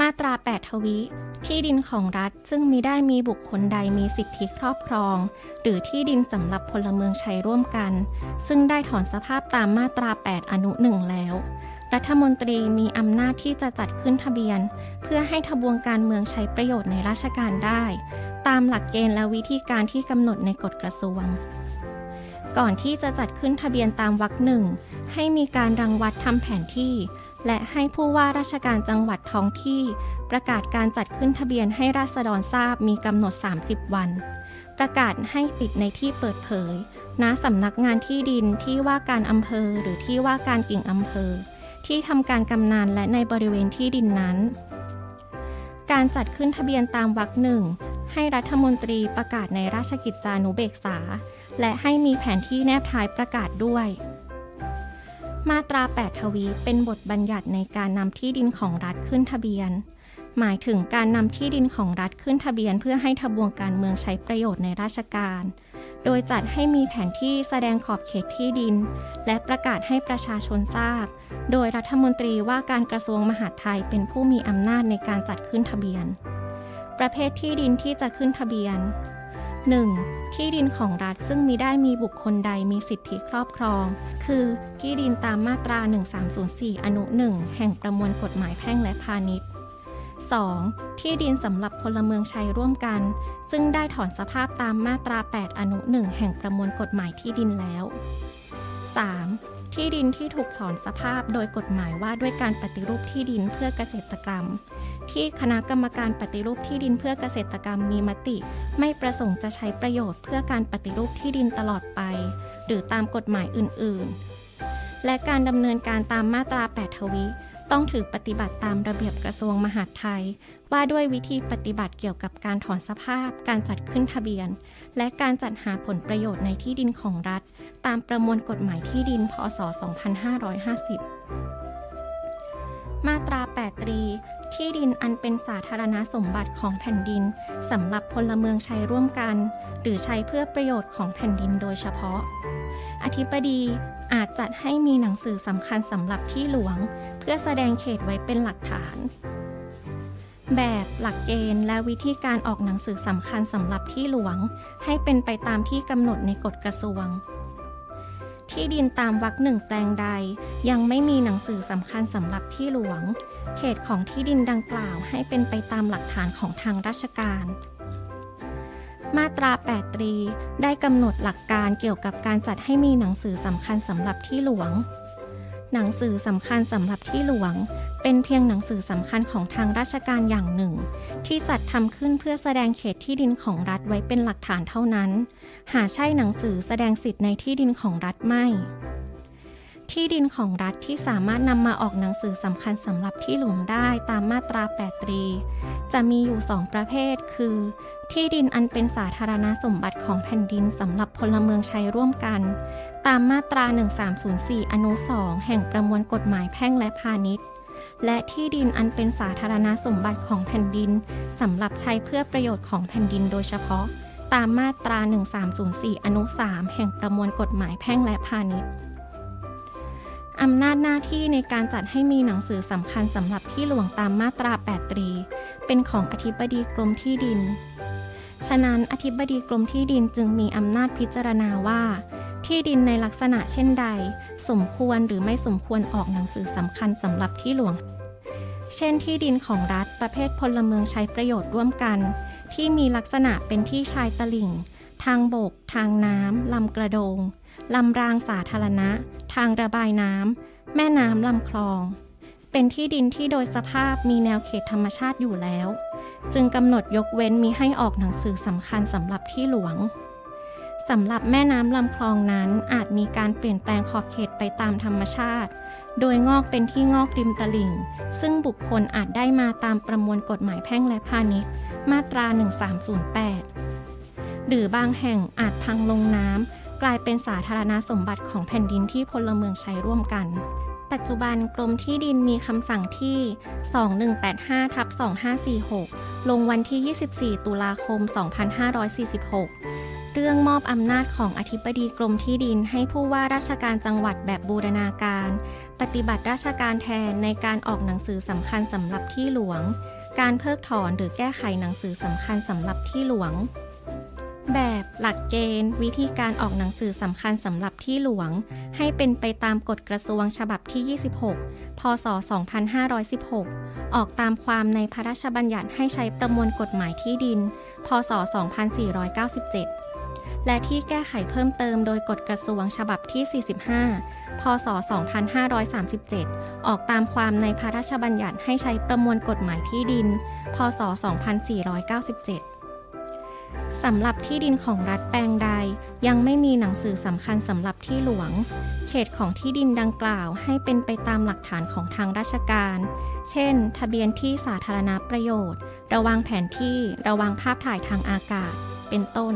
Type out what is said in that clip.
มาตรา 8 ทวีที่ดินของรัฐซึ่งมีได้มีบุคคลใดมีสิทธิครอบครอง หรือที่ดินสำหรับพลเมืองใช้ร่วมกัน ซึ่งได้ถอนสภาพตามมาตรา 8 อนุหนึ่งแล้ว รัฐมนตรีมีอำนาจที่จะจัดขึ้นทะเบียน เพื่อให้ทบวงการเมืองใช้ประโยชน์ในราชการได้ ตามหลักเกณฑ์และวิธีการที่กำหนดในกฎกระทรวงก่อนที่จะจัดขึ้นทะเบียนตามวรรคหนึ่งให้มีการรังวัดทำแผนที่ และให้ผู้ว่าราชการจังหวัดท้องที่ ประกาศการจัดขึ้นทะเบียนให้ราษฎรทราบมีกำหนด 30 วัน ประกาศให้ปิดในที่เปิดเผยณสำนักงานที่ดินที่ว่าการอำเภอ หรือที่ว่าการกิ่งอำเภอ ที่ทำการกำนันและในบริเวณที่ดินนั้น การจัดขึ้นทะเบียนตามวรรคหนึ่งให้รัฐมนตรีประกาศในราชกิจจานุเบกษา และให้มีแผนที่แนบท้ายประกาศด้วย มาตรา 8 ทวีเป็นบทบัญญัติในการนำที่ดินของรัฐขึ้นทะเบียน หมายถึงการนำที่ดินของรัฐขึ้นทะเบียน เพื่อให้ทบวงการเมืองใช้ประโยชน์ในราชการ โดยจัดให้มีแผนที่แสดงขอบเขตที่ดิน และประกาศให้ประชาชนทราบ โดยรัฐมนตรีว่าการกระทรวงมหาดไทยเป็นผู้มีอำนาจในการจัดขึ้นทะเบียน ประเภทที่ดินที่จะขึ้นทะเบียน 1. ที่ดินของรัฐซึ่งมีได้มีบุคคลใดมีสิทธิครอบครอง คือ ที่ดินตามมาตรา 1304 อนุ 1 แห่งประมวลกฎหมายแพ่งและพาณิชย์ 2. ที่ดินสำหรับพลเมืองใช้ร่วมกัน ซึ่งได้ถอนสภาพตามมาตรา 8 อนุ 1 แห่งประมวลกฎหมายที่ดินแล้ว 3. ที่ดินที่ถูกถอนสภาพโดยกฎหมายว่าด้วยการปฏิรูปที่ดินเพื่อเกษตรกรรม ที่คณะกรรมการปฏิรูปที่ดินเพื่อเกษตรกรรมมีมติ ไม่ประสงค์จะใช้ประโยชน์เพื่อการปฏิรูปที่ดินตลอดไป หรือตามกฎหมายอื่น ๆ และการดำเนินการตามมาตรา 8 ทวีต้องถือปฏิบัติตามระเบียบกระทรวงมหาดไทย ว่าด้วยวิธีปฏิบัติเกี่ยวกับการถอนสภาพ การจัดขึ้นทะเบียน และการจัดหาผลประโยชน์ในที่ดินของรัฐ ตามประมวลกฎหมายที่ดิน พศ 2550 มาตรา 8 ตรี ที่ดินอันเป็นสาธารณสมบัติของแผ่นดินสำหรับพลเมืองใช้ร่วมกัน หรือใช้เพื่อประโยชน์ของแผ่นดินโดยเฉพาะ อธิบดีอาจจัดให้มีหนังสือสำคัญสำหรับที่หลวง เพื่อแสดงเขตไว้เป็นหลักฐาน แบบหลักเกณฑ์และวิธีการออกหนังสือสำคัญสำหรับที่หลวง ให้เป็นไปตามที่กำหนดในกฎกระทรวง ที่ดินตามวรรคหนึ่งแปลงใด ยังไม่มีหนังสือสำคัญสำหรับที่หลวง เขตของที่ดินดังกล่าวให้เป็นไปตามหลักฐานของทางราชการมาตรา 8 ตรี ได้กำหนดหลักการเกี่ยวกับการจัดให้มีหนังสือสำคัญสำหรับที่หลวง หนังสือสำคัญสำหรับที่หลวง เป็นเพียงหนังสือสำคัญของทางราชการอย่างหนึ่ง ที่จัดทำขึ้นเพื่อแสดงเขตที่ดินของรัฐไว้เป็นหลักฐานเท่านั้น หาใช่หนังสือแสดงสิทธิ์ในที่ดินของรัฐไม่ ที่ดินของรัฐที่สามารถนำมาออกหนังสือสำคัญสำหรับที่หลวงได้ตามมาตรา 8 ตรี จะมีอยู่2ประเภท คือ ที่ดินอันเป็นสาธารณสมบัติของแผ่นดินสำหรับพลเมืองใช้ร่วมกัน ตามมาตรา 1304 อนุ 2 แห่งประมวลกฎหมายแพ่งและพาณิชย์ และที่ดินอันเป็นสาธารณสมบัติของแผ่นดินสำหรับใช้เพื่อประโยชน์ของแผ่นดินโดยเฉพาะ ตามมาตรา 1304 อนุ 3 แห่งประมวลกฎหมายแพ่งและพาณิชย์อำนาจหน้าที่ในการจัดให้มีหนังสือสำคัญสำหรับที่หลวงตามมาตรา 8 ตรี เป็นของอธิบดีกรมที่ดิน ฉะนั้นอธิบดีกรมที่ดินจึงมีอำนาจพิจารณาว่า ที่ดินในลักษณะเช่นใด สมควรหรือไม่สมควรออกหนังสือสำคัญสำหรับที่หลวง เช่นที่ดินของรัฐประเภทพลเมืองใช้ประโยชน์ร่วมกัน ที่มีลักษณะเป็นที่ชายตลิ่ง ทางบก ทางน้ำลำกระโดงลำรางสาธารณะ ทางระบายน้ำแม่น้ำลำคลอง เป็นที่ดินที่โดยสภาพมีแนวเขตธรรมชาติอยู่แล้ว จึงกำหนดยกเว้นมีให้ออกหนังสือสำคัญสำหรับที่หลวง สำหรับแม่น้ำลำคลองนั้นอาจมีการเปลี่ยนแปลงขอบเขตไปตามธรรมชาติ โดยงอกเป็นที่งอกริมตลิ่ง ซึ่งบุคคลอาจได้มาตามประมวลกฎหมายแพ่งและพาณิชย์ มาตรา 1308 หรือบางแห่งอาจพังลงน้ำกลายเป็นสาธารณสมบัติของแผ่นดินที่พลเมืองใช้ร่วมกัน ปัจจุบันกรมที่ดินมีคำสั่งที่ 2185ทับ2546 ลงวันที่ 24 ตุลาคม 2546 เรื่องมอบอำนาจของอธิบดีกรมที่ดินให้ผู้ว่าราชการจังหวัดแบบบูรณาการ ปฏิบัติราชการแทนในการออกหนังสือสำคัญสำหรับที่หลวง การเพิกถอนหรือแก้ไขหนังสือสำคัญสำหรับที่หลวง แบบหลักเกณฑ์ วิธีการออกหนังสือสำคัญสำหรับที่หลวง ให้เป็นไปตามกฎกระทรวงฉบับที่ 26 พศ 2516 ออกตามความในพระราชบัญญัติให้ใช้ประมวลกฎหมายที่ดิน พศ 2497 และที่แก้ไขเพิ่มเติมโดยกฎกระทรวงฉบับที่ 45 พศ 2537 ออกตามความในพระราชบัญญัติให้ใช้ประมวลกฎหมายที่ดิน พศ 2497 สำหรับที่ดินของรัฐแปลงใด ยังไม่มีหนังสือสำคัญสำหรับที่หลวง เขตของที่ดินดังกล่าวให้เป็นไปตามหลักฐานของทางราชการ เช่น ทะเบียนที่สาธารณประโยชน์ ระวางแผนที่ ระวางภาพถ่ายทางอากาศ เป็นต้น